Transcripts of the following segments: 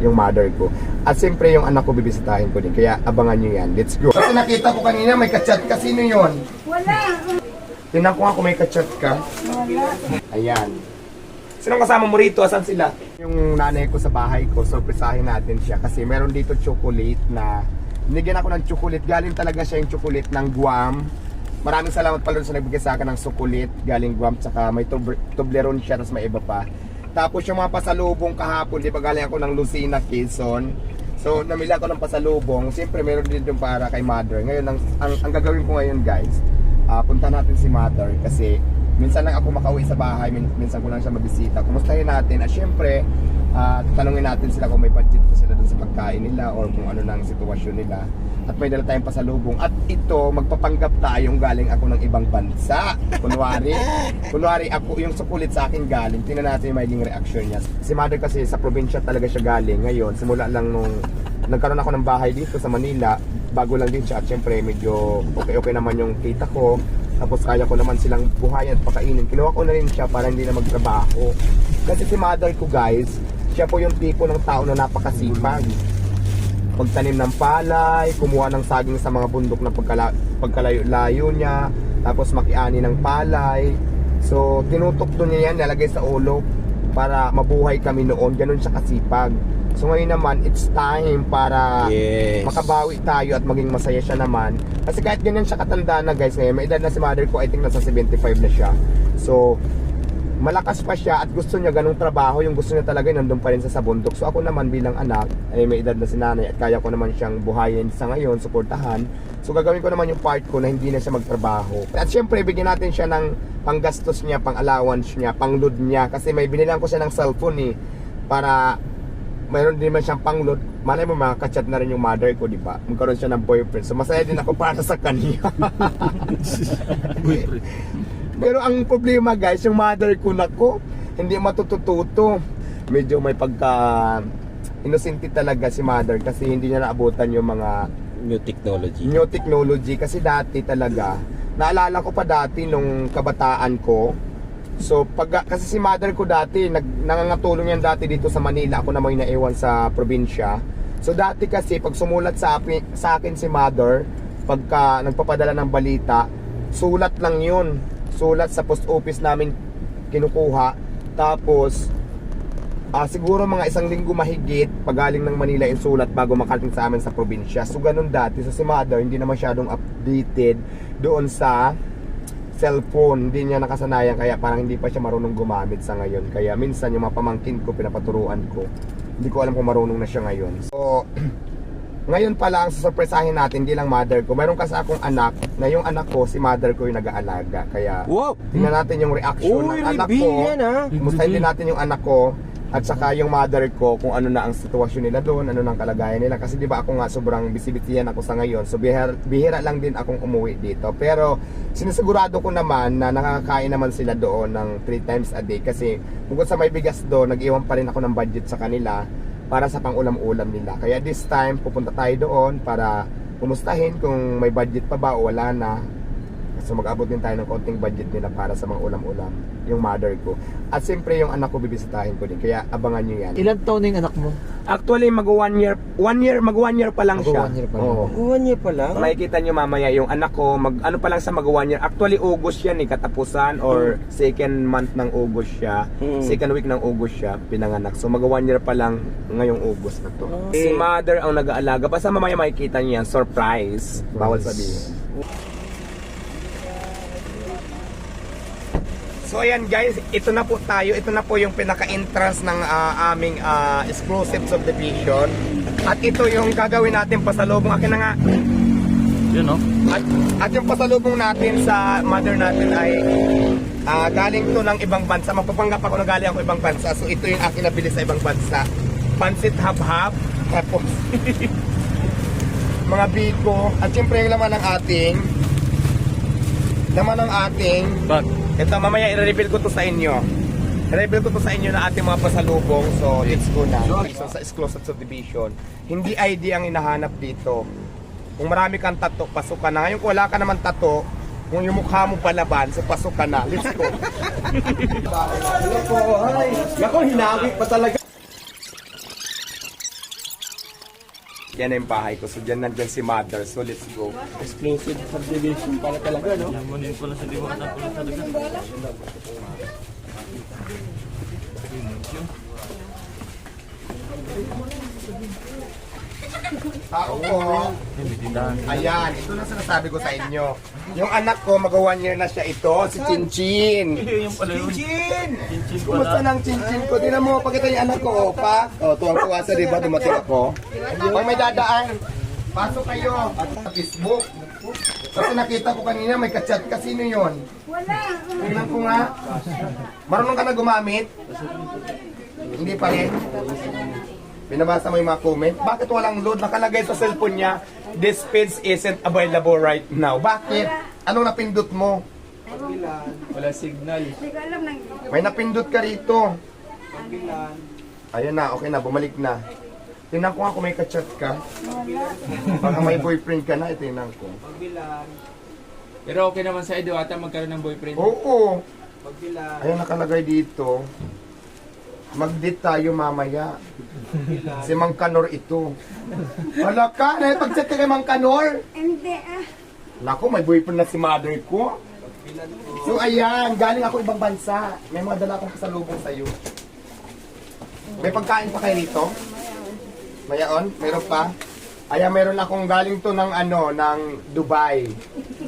yung mother ko. At siyempre yung anak ko bibisitahin ko din. Kaya abangan nyo yan. Let's go. Kasi nakita ko kanina may kachat ka. Sino yun? Wala. Tingnan ko nga kung may kachat ka. Wala. Ayan. Sinong kasama mo rito? Asan sila? Yung nanay ko sa bahay ko, surprisahin natin siya kasi meron dito chocolate na binigyan ako ng chocolate. Galing talaga siya yung chocolate ng Guam. Maraming salamat pala sa nagbigay sa akin ng chocolate galing Guam. Tsaka may Tobler- Toblerone siya, tapos may iba pa. Tapos yung mga pasalubong kahapon, di ba galing ako ng Lucina, Quezon. So, namili ako ng pasalubong. Siyempre, meron din doon para kay mother. Ngayon, ang, ang, ang gagawin ko ngayon, guys, ah punta natin si mother kasi minsan lang ako makauwi sa bahay, min- minsan ko lang siya mabisita. Kumustahin natin. At syempre, ah, tanungin natin sila kung may budget pa sila dun sa pagkain nila or kung ano nang sitwasyon nila. At may dala tayong pasalubong. At ito, magpapanggap tayong galing ako ng ibang bansa. Kunwari, kunwari ako, yung sukulit sa akin galing. Tingnan natin yung magiging reaction niya. Si mother kasi sa probinsya talaga siya galing. Ngayon, simula lang nung nagkaroon ako ng bahay dito sa Manila, bago lang din siya at syempre medyo okay-okay naman yung kita ko. Tapos kaya ko naman silang buhayan at pakainin. Kinuha ko na rin siya para hindi na magtrabaho. Kasi si mother ko guys, siya po yung tipo ng tao na napakasipag. Magtanim ng palay, kumuha ng saging sa mga bundok na pagkala, pagkalayo-layo niya, tapos makiani ng palay. So, tinutok doon niya yan, nalagay sa ulo para mabuhay kami noon. Ganun siya kasipag. So ngayon naman, it's time para Yes. makabawi tayo at maging masaya siya naman. Kasi kahit ganyan siya katanda na guys ngayon, may edad na si mother ko, I think nasa 75 na siya. So, malakas pa siya at gusto niya ganung trabaho, yung gusto niya talaga nandun pa rin sa sa bundok. So ako naman bilang anak, ay may edad na si nanay at kaya ko naman siyang buhayin sa ngayon, suportahan. So gagawin ko naman yung part ko na hindi na siya magtrabaho. At syempre, bigyan natin siya ng panggastos niya, pang allowance niya, pang load niya. Kasi may binilang ko siya ng cellphone eh, para mayroon din man siyang pangload. Malay mo makaka-chat na rin yung mother ko, di ba? Magkaroon siya ng boyfriend. So masaya din ako para sa kanya. Pero ang problema guys, yung mother ko nako, hindi matutututo. Medyo may pagka inosente talaga si mother kasi hindi niya naabutan yung mga New technology. new technology. Kasi dati talaga naalala ko pa dati nung kabataan ko. So pag kasi si mother ko dati nag, nangangatulong yan dati dito sa Manila. Ako naman yung naiwan sa probinsya. So dati kasi pag sumulat sa, api- sa akin si mother pagka nagpapadala ng balita sulat lang yun sulat sa post office namin kinukuha tapos Ah, siguro mga isang linggo mahigit pagaling ng Manila yung sulat bago makarating sa amin sa probinsya. So ganun dati. So si mother hindi na masyadong updated doon sa cellphone. Hindi niya nakasanayan kaya parang hindi pa siya marunong gumamit sa ngayon. Kaya minsan yung mga pamangkin ko pinapaturuan ko. Hindi ko alam kung marunong na siya ngayon. So ngayon pa lang susurpresahin natin hindi lang mother ko. Meron kasi akong anak na yung anak ko si mother ko yung nag-aalaga. Kaya Wow! tingnan natin yung reaction Uy, ng anak ko. yan, ha? Kumustahin din natin yung anak ko at saka yung mother ko kung ano na ang sitwasyon nila doon, ano nang kalagayan nila kasi di ba ako nga sobrang bisibitiyan ako sa ngayon. So bihira, bihira lang din akong umuwi dito. Pero sinisigurado ko naman na nakakain naman sila doon ng 3 times a day kasi bukod sa may bigas doon, nag-iwan pa rin ako ng budget sa kanila para sa pang-ulam-ulam nila. Kaya this time pupunta tayo doon para kumustahin kung may budget pa ba o wala na. So mag-abot din tayo ng konting budget nila para sa mga ulam-ulam, yung mother ko. At siyempre yung anak ko bibisitahin ko din, kaya abangan nyo yan. Ilan taon na yung anak mo? Actually mag one year, one year, mag one year pa lang Mag siya. one year pa lang. Oo. One year pa lang? Makikita nyo mamaya yung anak ko, mag ano pa lang sa mag one year. Actually August yan eh, katapusan or second month ng August siya. Mm. Second week ng August siya pinanganak. So mag one year pa lang ngayong August na to. Oh. Si mother ang nag-aalaga. Basta mamaya makikita niyo yan, surprise. Bawal sabihin. So ayan guys, ito na po tayo. Ito na po yung pinaka-entrance ng ah, aming ah, exclusive subdivision. At ito yung gagawin natin pasalubong. Akin na nga. Yun, no? At, at yung pasalubong natin sa mother natin ay ah, galing to ng ibang bansa. Magpapanggap ako na galing ako ibang bansa. So ito yung akin nabili sa ibang bansa. Pansit hab-hab. Tapos mga biko. At syempre yung laman ng ating laman ng ating Bag. ito, mamaya i-reveal ko to sa inyo. I-reveal ko to sa inyo na ating mga pasalubong. So, let's go na. So, sa exclusive subdivision, hindi ID ang hinahanap dito. Kung marami kang tato, pasok ka na. Ngayon kung wala ka naman tato, kung yung mukha mo palaban, so pasok ka na. Let's go. Hello po, hi. Nako, hinawi pa talaga. Yan na yung bahay ko. So, dyan nandyan si mother. So, let's go. Exclusive subdivision para talaga, no? Lamunin pala sa diwata pala talaga. Tao ko. Ayan, ito na sinasabi ko sa inyo. Yung anak ko, mag one year na siya ito, si Chinchin. Chinchin! Kumusta ng Chinchin ko? Tingnan mo, pakita yung anak ko, opa. O, tuwang-tuwa sa diba, dumating ako. Pag may dadaan, pasok kayo at sa Facebook. Kasi nakita ko kanina, may kachat ka. Sino yun? Wala. Tingnan ko nga. Marunong ka na gumamit? Hindi pa rin? Binabasa mo yung mga comment? Bakit walang load? Nakalagay sa cellphone niya, this page isn't available right now. Bakit? Anong napindot mo? Wala signal. Hindi ko alam nang May napindot ka rito. Ayun na, okay na, bumalik na. Tingnan ko nga kung may kachat ka. Baka may boyfriend ka na, tingnan ko. Pero okay naman sa Diwata magkaroon ng boyfriend. Oo. Ayun nakalagay dito. Mag-date tayo mamaya. Si Mang Kanor ito. Wala ka, nakipag-chat ka kay Mang Kanor. hindi ah. Naku, may boyfriend na si mother ko. So ayan, galing ako ibang bansa. May mga dala akong pasalubong sa'yo. May pagkain pa kayo rito? Mayaon? Meron pa? Ayan, meron akong galing to ng ano, ng Dubai.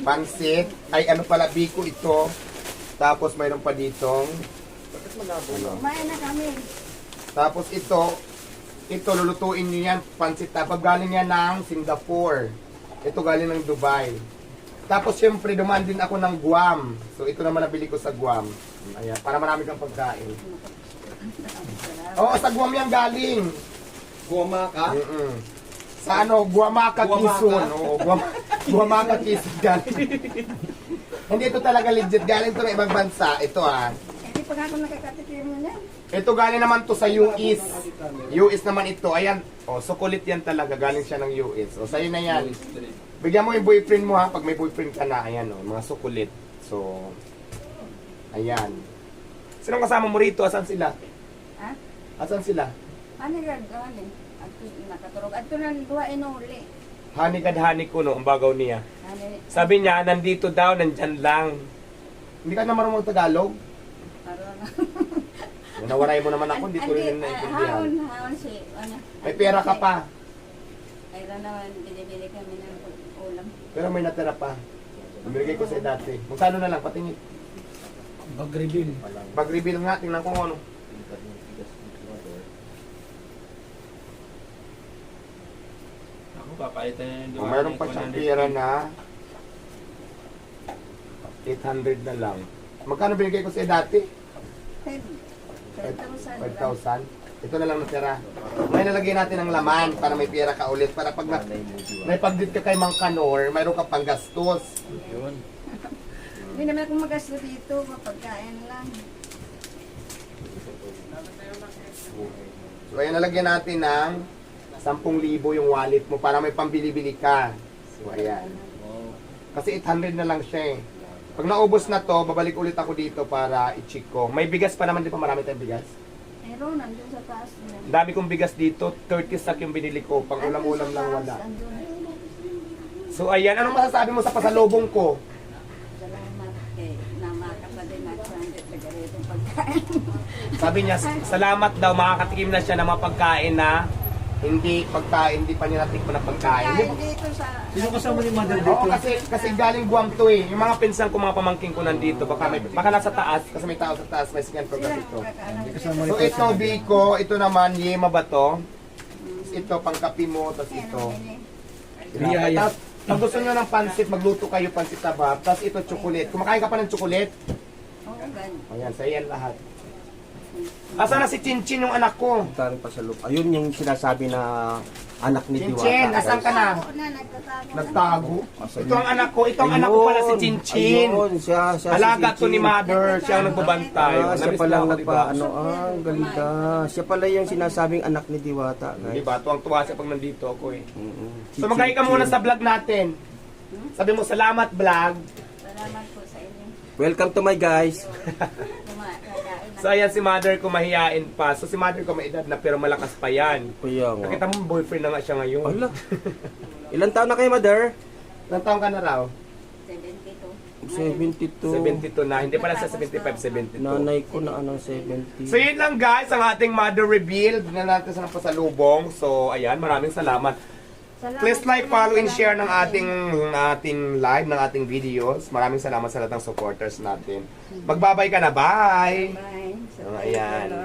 Pansit. Ay, ano pala, biko ito. Tapos mayroon pa ditong ano, Kumain na kami. tapos ito, ito lulutuin niyo yan, pansit tapos galing yan ng Singapore. Ito galing ng Dubai. Tapos syempre dumaan din ako ng Guam. So ito naman nabili ko sa Guam. Ayan, para marami kang pagkain. Oo, sa Guam yan galing. Guma ka? Mm-mm. Sa ano, Guamaca, Quezon. Oo, Guam Guamaca, Quezon galing. Hindi ito talaga legit. Galing to ng ibang bansa. Ito ah. Hindi pa nga ako nakakatikim niyan. Ito galing naman to sa US. US naman ito. Ayan. O, oh, sukulit yan talaga. Galing siya ng US. O, sa'yo na yan. Bigyan mo yung boyfriend mo ha. Pag may boyfriend ka na. Ayan o, mga sukulit. So, ayan. Sino kasama mo rito? Asan sila? Ha? Asan sila? Ano gad gawin eh? At nakaturog. At na duwa inuli. Hani kadhani ko no, ang bagaw niya. Sabi niya, nandito daw, nandyan lang. Hindi ka na marunong Tagalog? Nawaray mo naman ako, hindi ko rin ah, naintindihan. Haon, haon si, ano. May pera ka pa, Mayroon naman, binibili kami ng ulam. pero may natira pa. Binigay ko sa dati. Magkano na lang, patingin. Mag-reveal. Pag-reveal nga, tingnan ko ano. Ako papalitan na yung Kung meron pa siyang pera na 800 na lang. Magkano binigay ko sa dati? 10,000. 5,000. Ito na lang natira. May nalagay natin ng laman para may pera ka ulit. Para pag na, may pagdit ka kay Mang Kanor, mayroon ka pang gastos. Yun. Hindi naman ako magasto dito, mapagkain lang. So ayan, nalagyan natin ng 10,000 yung wallet mo para may pambili-bili ka. So ayan. Kasi 800 na lang siya eh. Pag naubos na to, babalik ulit ako dito para i-check ko. May bigas pa naman, di pa marami tayong bigas. Meron, nandun sa taas. Ang dami kong bigas dito, 30 sack yung binili ko. Pang ulam-ulam lang wala. So ayan, anong masasabi mo sa pasalubong ko? Salamat kay namakapatid na 200 na ganitong pagkain. Sabi niya, salamat daw, makakatikim na siya ng mga pagkain na hindi pagkain, hindi pa niya natikman na pagkain. Kaya dito sa... Sino kasama ni Mother Oo, kasi, kasi galing Guam to eh. Yung mga pinsan ko, mga pamangking ko nandito, baka, may, baka nasa taas, kasi may tao sa taas, may second floor Sila, ito. kakaalam. So ito, Biko, ito naman, Yema ba to? Ito, pangkapi mo, tapos ito. Biyaya. Tapos, pag gusto nyo ng pansit, magluto kayo pansit tabab. Tapos ito, chocolate. Kumakain ka pa ng chocolate? Oo, ganun. Ayan, sa yan lahat. Asa na si Chinchin yung anak ko? Tarin pa sa loob. Ayun yung sinasabi na anak ni Diwata. Chinchin, asan ka na? Nagtago. Ito ang anak ko. Ito ang anak ko pala si Chinchin. Ayun, siya, siya Alaga si to ni mother. Siya ang nagbabantay. Ah, siya pala na ang ako, nagpa, diba? ano, ah, ka. Siya pala yung sinasabing anak ni Diwata, guys. Diba? Tuwang tuwa siya pag nandito ako eh. Mm-mm. So magkain ka muna sa vlog natin. Sabi mo, salamat vlog. Salamat po sa inyo. Welcome to my guys. So ayan si mother ko mahiyain pa. So si mother ko may edad na pero malakas pa yan. Kaya nga. Nakita mo boyfriend na nga siya ngayon. Ala. Ilan taon na kayo, mother? Ilang taong ka na raw? 72. 72. 72 na. Hindi pala sa 75, 72. Nanay ko na anong 70. So yun lang guys, ang ating mother reveal. Tignan natin sa pasalubong. So ayan, maraming salamat. Salamat Please like, follow, and share ng ating ating live, ng ating videos. Maraming salamat sa lahat ng supporters natin. Magbabay ka na, bye! Bye. So, ayan.